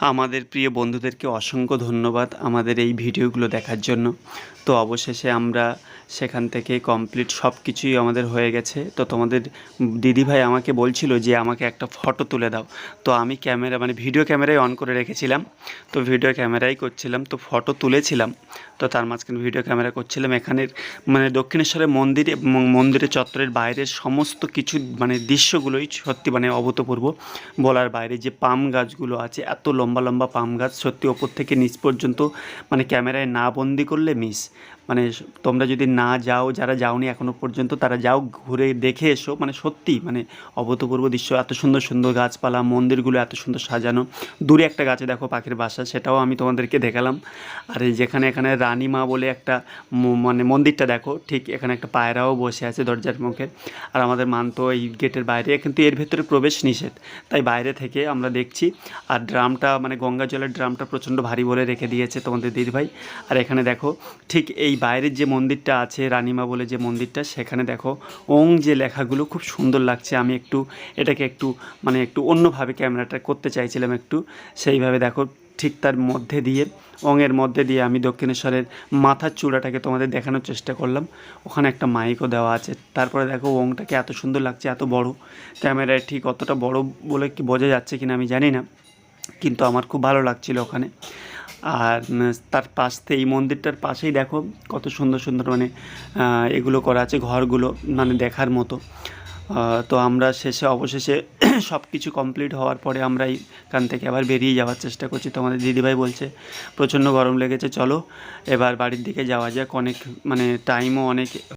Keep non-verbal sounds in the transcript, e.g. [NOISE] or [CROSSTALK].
আমাদের প্রিয় বন্ধুদেরকে অসংখ্য ধন্যবাদ আমাদের এই ভিডিওগুলো দেখার জন্য। তো অবশেষে আমরা সেখান থেকে কমপ্লিট সব কিছুই আমাদের হয়ে গেছে। তো তোমাদের দিদিভাই আমাকে বলছিল যে, আমাকে একটা ফটো তুলে দাও। তো আমি ক্যামেরা মানে ভিডিও ক্যামেরায় অন করে রেখেছিলাম। তো ভিডিও ক্যামেরাই করছিলাম। তো ফটো তুলেছিলাম। তো তার মাঝখানে ভিডিও ক্যামেরা করছিলাম। এখানের মানে দক্ষিণেশ্বরের মন্দিরে মন্দিরের চত্বরের বাইরের সমস্ত কিছু মানে দৃশ্যগুলোই সত্যি মানে অভূতপূর্ব। বলার বাইরে যে পাম গাছগুলো আছে, এত লম্বা লম্বা লম্বা পাম গাছ সত্যি ওপর থেকে নিচ পর্যন্ত মানে ক্যামেরায় না বন্দি করলে মিস মানে তোমরা যদি না যাও, যারা যাওনি এখনও পর্যন্ত, তারা যাও, ঘুরে দেখে এসো। মানে সত্যি মানে অভূতপূর্ব দৃশ্য। এত সুন্দর সুন্দর গাছপালা, মন্দিরগুলো এত সুন্দর সাজানো। দূরে একটা গাছে দেখো পাখির বাসা, সেটাও আমি তোমাদেরকে দেখালাম। আর যেখানে, এখানে রানীমা বলে একটা মানে মন্দিরটা দেখো। ঠিক এখানে একটা পায়রাও বসে আছে দরজার মুখে। আর আমাদের মান তো এই গেটের বাইরে, কিন্তু এর ভেতরে প্রবেশ নিষেধ। তাই বাইরে থেকে আমরা দেখছি। আর ড্রামটা মানে গঙ্গা জলের ড্রামটা প্রচণ্ড ভারী বলে রেখে দিয়েছে তোমাদের দিদিভাই। আর এখানে দেখো, ঠিক এই বাইরের যে মন্দিরটা আছে, রানীমা বলে যে মন্দিরটা, সেখানে দেখো ওং যে লেখাগুলো খুব সুন্দর লাগছে। আমি একটু এটাকে একটু মানে একটু অন্যভাবে ক্যামেরাটা করতে চাইছিলাম একটু। সেইভাবে দেখো ঠিক তার মধ্যে দিয়ে অঙের মধ্যে দিয়ে আমি দক্ষিণেশ্বরের মাথার চূড়াটাকে তোমাদের দেখানোর চেষ্টা করলাম। ওখানে একটা মাইকও দেওয়া আছে। তারপরে দেখো ওংটাকে এত সুন্দর লাগছে, এত বড়। ক্যামেরায় ঠিক অতটা বড় বলে কি বোঝা যাচ্ছে কিনা আমি জানি না। কিন্তু আমার খুব ভালো লাগছিল ওখানে। আর তার পাশ থেকে এই মন্দিরটার পাশেই দেখো কত সুন্দর সুন্দর মানে এগুলো করা আছে ঘরগুলো মানে দেখার মতো। তো আমরা শেষে, অবশেষে [CLEARS THROAT] সব কিছু কমপ্লিট হওয়ার পরে আমরা এখান থেকে আবার বেরিয়ে যাওয়ার চেষ্টা করছি। তো আমাদের দিদিভাই বলছে, প্রচণ্ড গরম লেগেছে, চলো এবার বাড়ির দিকে যাওয়া যাক। অনেক মানে টাইমও অনেক